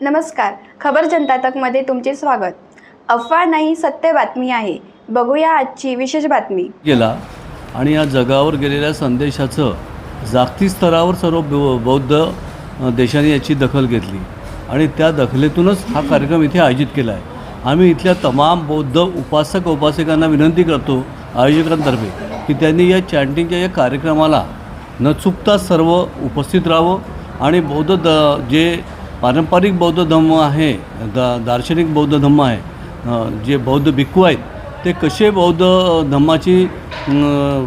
नमस्कार. खबर जनता तकमध्ये तुमचे स्वागत. अफवा नाही सत्य बातमी आहे. बघूया आजची विशेष बातमी. गेला आणि या जगावर गेलेल्या संदेशाचं जागतिक स्तरावर सर्व बौ- बौद्ध देशांनी याची दखल घेतली. आणि त्या दखलेतूनच हा कार्यक्रम इथे आयोजित केला आहे आम्ही इथल्या तमाम बौद्ध उपासक उपासिकांना विनंती करतो आयोजकांतर्फे की त्यांनी या चॅन्टिंगच्या या कार्यक्रमाला न चुकता सर्व उपस्थित राहावं आणि बौद्ध द जे पारंपरिक बौद्ध धम्म आहे दा दार्शनिक बौद्ध धम्म आहे जे बौद्ध भिक्खू आहेत ते कसे बौद्ध धम्माची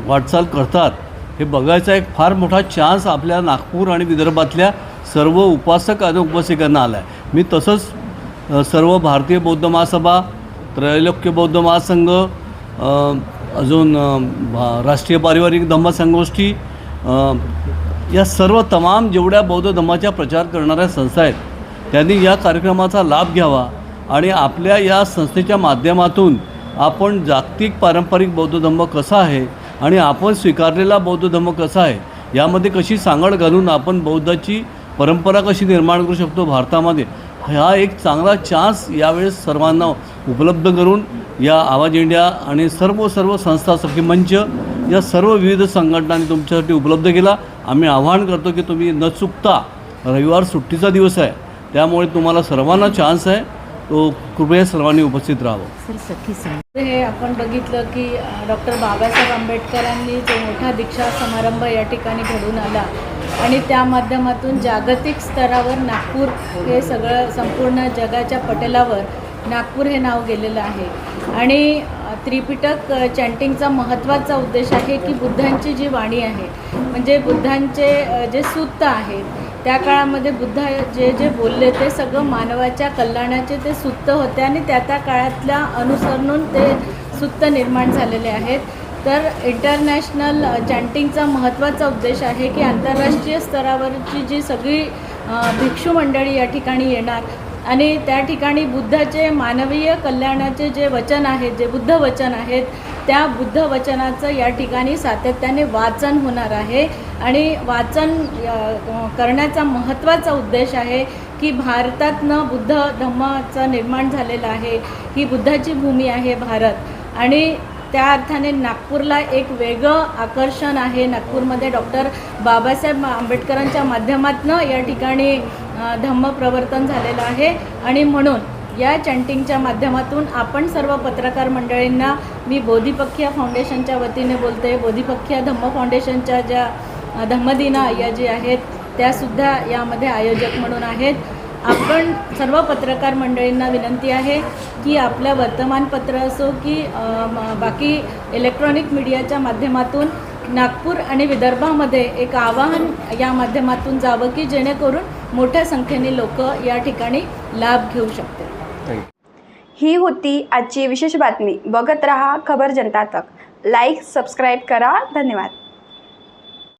वाटचाल करतात हे बघायचा एक फार मोठा चान्स आपल्या नागपूर आणि विदर्भातल्या सर्व उपासक आणि उपासिकांना आला आहे मी तसंच सर्व भारतीय बौद्ध महासभा त्रैलोक्य बौद्ध महासंघ अजून भा- राष्ट्रीय पारिवारिक धम्म संगोष्ठी या सर्व तमाम जेवढ्या बौद्ध धर्माच्या प्रचार करणाऱ्या संस्था आहेत त्यांनी या कार्यक्रमाचा लाभ घ्यावा आणि आपल्या या संस्थेच्या माध्यमातून आपण जागतिक पारंपरिक बौद्ध धर्म कसा आहे आणि आपण स्वीकारलेला बौद्ध धम्म कसा आहे यामध्ये कशी सांगड घालून आपण बौद्धाची परंपरा कशी निर्माण करू शकतो भारतामध्ये हा एक चांगला चान्स यावेळेस सर्वांना उपलब्ध करून या आवाज इंडिया आणि सर्व सर्व संस्था सखी मंच या सर्व विविध संघटनांनी तुमच्यासाठी उपलब्ध केला. आम्ही आवाहन करतो की तुम्ही न चुकता रविवार सुट्टीचा दिवस आहे. त्यामुळे तुम्हाला सर्वांना चान्स आहे. तो कृपया सर्वांनी उपस्थित राहावं. हे आपण बघितलं की डॉक्टर बाबासाहेब आंबेडकरांनी जो मोठा दीक्षा समारंभ या ठिकाणी घडून आला आणि त्या माध्यमातून जागतिक स्तरावर नागपूर हे सगळं संपूर्ण जगाच्या पटलावर नागपूर हे नाव गेलेलं आहे. आणि त्रिपिटक चॅन्टिंगचा महत्त्वाचा उद्देश आहे की बुद्धांची जी वाणी आहे म्हणजे बुद्धांचे जे सूत्त आहेत त्या काळामध्ये बुद्ध जे जे बोलले ते सगळं मानवाच्या कल्याणाचे ते सुत्त होते आणि त्या त्या काळातल्या अनुसरून ते सुत्त निर्माण झालेले आहेत. तर इंटरनॅशनल चॅन्टिंगचा महत्त्वाचा उद्देश आहे की आंतरराष्ट्रीय स्तरावरची जी सगळी भिक्षू मंडळी या ठिकाणी येणार आणि त्या ठिकाणी बुद्धाचे मानवीय कल्याणाचे जे वचन आहेत जे बुद्ध वचन आहेत त्या बुद्ध वचनाचं या ठिकाणी सातत्याने वाचन होणार आहे. आणि वाचन करण्याचा महत्त्वाचा उद्देश आहे की भारतातनं बुद्ध धम्माचं निर्माण झालेलं आहे. ही बुद्धाची भूमी आहे भारत. आणि त्या अर्थाने नागपूरला एक वेगळं आकर्षण आहे. नागपूरमध्ये डॉक्टर बाबासाहेब आंबेडकरांच्या माध्यमातनं या ठिकाणी धम्म प्रवर्तन झालेलं आहे. आणि म्हणून या चॅन्टिंगच्या माध्यमातून आपण सर्व पत्रकार मंडळींना मी बोधिपक्षीय फाउंडेशनच्या वतीने बोलते. बोधिपक्षीय धम्म फाउंडेशनच्या ज्या धम्मदिना या जी आहेत त्यासुद्धा यामध्ये आयोजक म्हणून आहेत. आपण सर्व पत्रकार मंडळींना विनंती आहे की आपल्या वर्तमानपत्र असो की म- बाकी इलेक्ट्रॉनिक मीडियाच्या माध्यमातून नागपूर आणि विदर्भामध्ये एक आवाहन या माध्यमातून जावं की जेणेकरून मोठ्या संख्येने लोक या ठिकाणी लाभ घेऊ शकतील. ही होती आजची विशेष बातमी. बघत रहा खबर जनता तक. लाईक सबस्क्राईब करा. धन्यवाद.